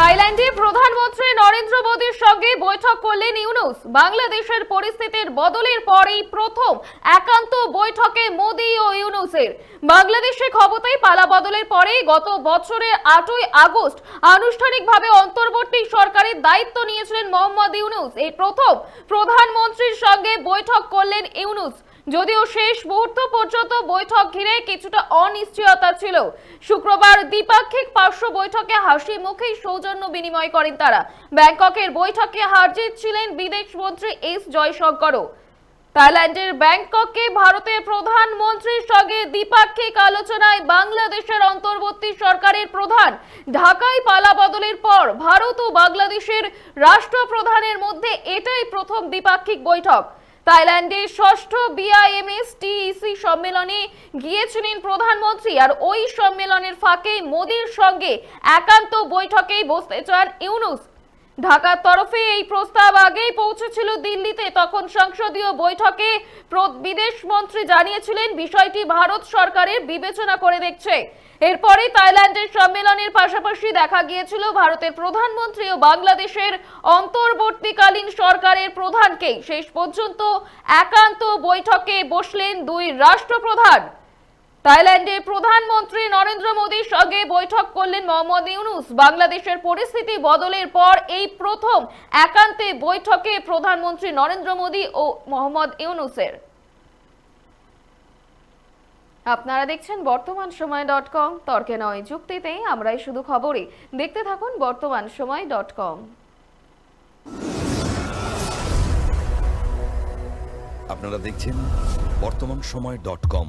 থাইল্যান্ডে প্রধানমন্ত্রী নরেন্দ্র মোদীর সঙ্গে বৈঠক করলেন ইউনুস। বাংলাদেশের পরিস্থিতির বদলের পরেই প্রথম একান্ত বৈঠকে মোদী ও ইউনুসের। বাংলাদেশে ক্ষমতায় পালা বদলের পরেই গত বছরের আটই আগস্ট আনুষ্ঠানিকভাবে অন্তর্বর্তী সরকারের দায়িত্ব নিয়েছিলেন মোহাম্মদ ইউনুস। এই প্রথম প্রধানমন্ত্রীর সঙ্গে বৈঠক করলেন ইউনুস। যদিও শেষ মুহূর্ত পর্যন্ত বৈঠক ঘিরে কিছুটা অনিশ্চয়তা ছিল। শুক্রবার দ্বিপাক্ষিক পার্শ্ব বৈঠকে হাসি মুখেই সৌজন্য বিনিময় করেন তারা। ব্যাংককের বৈঠকে হারজিত ছিলেন বিদেশ মন্ত্রী এস জয়শঙ্করও। থাইল্যান্ডের ব্যাংককে ভারতের প্রধানমন্ত্রীর সঙ্গে দ্বিপাক্ষিক আলোচনায় বাংলাদেশের অন্তর্বর্তী সরকারের প্রধান ঢাকায় পালা বদলের পর ভারত ও বাংলাদেশের রাষ্ট্রপ্রধানের মধ্যে এটাই প্রথম দ্বিপাক্ষিক বৈঠক। থাইল্যান্ডের ষষ্ঠ বিআইএমএস টিইসি সম্মেলনে গিয়েছিলেন প্রধানমন্ত্রী। আর ওই সম্মেলনের ফাঁকে মোদীর সঙ্গে একান্ত বৈঠকেই বসতে চান ইউনুস। ঢাকার তরফে এই প্রস্তাব আগেই পৌঁছেছিল দিল্লিতে। তখন সংসদীয় বৈঠকে বিদেশ মন্ত্রী জানিয়েছিলেন, বিষয়টি ভারত সরকারের বিবেচনা করে দেখছে। এরপরে থাইল্যান্ডের সম্মেলনের পাশাপাশি দেখা গিয়েছিল ভারতের প্রধানমন্ত্রী ও বাংলাদেশের অন্তর্বর্তীকালীন সরকারের প্রধানকেই। শেষ পর্যন্ত একান্ত বৈঠকে বসলেন দুই রাষ্ট্রপ্রধান। থাইল্যান্ডের প্রধানমন্ত্রী নরেন্দ্র মোদীর সঙ্গে বৈঠক করলেন মোহাম্মদ ইউনুস। বাংলাদেশের পরিস্থিতি বদলের পর এই প্রথম একান্তে বৈঠকে প্রধানমন্ত্রী নরেন্দ্র মোদী ও মোহাম্মদ ইউনুসের। আপনারা দেখছেন বর্তমান সময় ডট কম। তর্কে নয়, যুক্তিতে আমরাই শুধু খবরই। দেখতে থাকুন বর্তমান সময় ডট কম। আপনারা দেখছেন বর্তমান সময় ডট কম।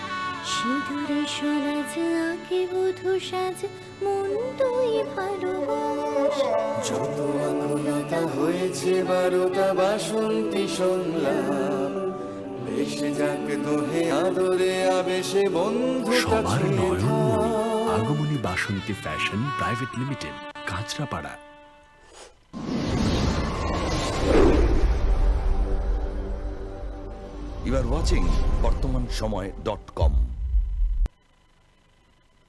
সিঁদুরে সরাজ আঁকে বধু সাজ মন তুই ভালোবাস। যত আকুলতা হয়েছে বারোটা বাসন্তী সংলাপ ভেসে যাক দোহে আদরে আবেশে বন্ধু সবার নয়নমণি আগমনী Basanti fashion private limited Kanchrapara. You are watching বর্তমান সময় ডট কম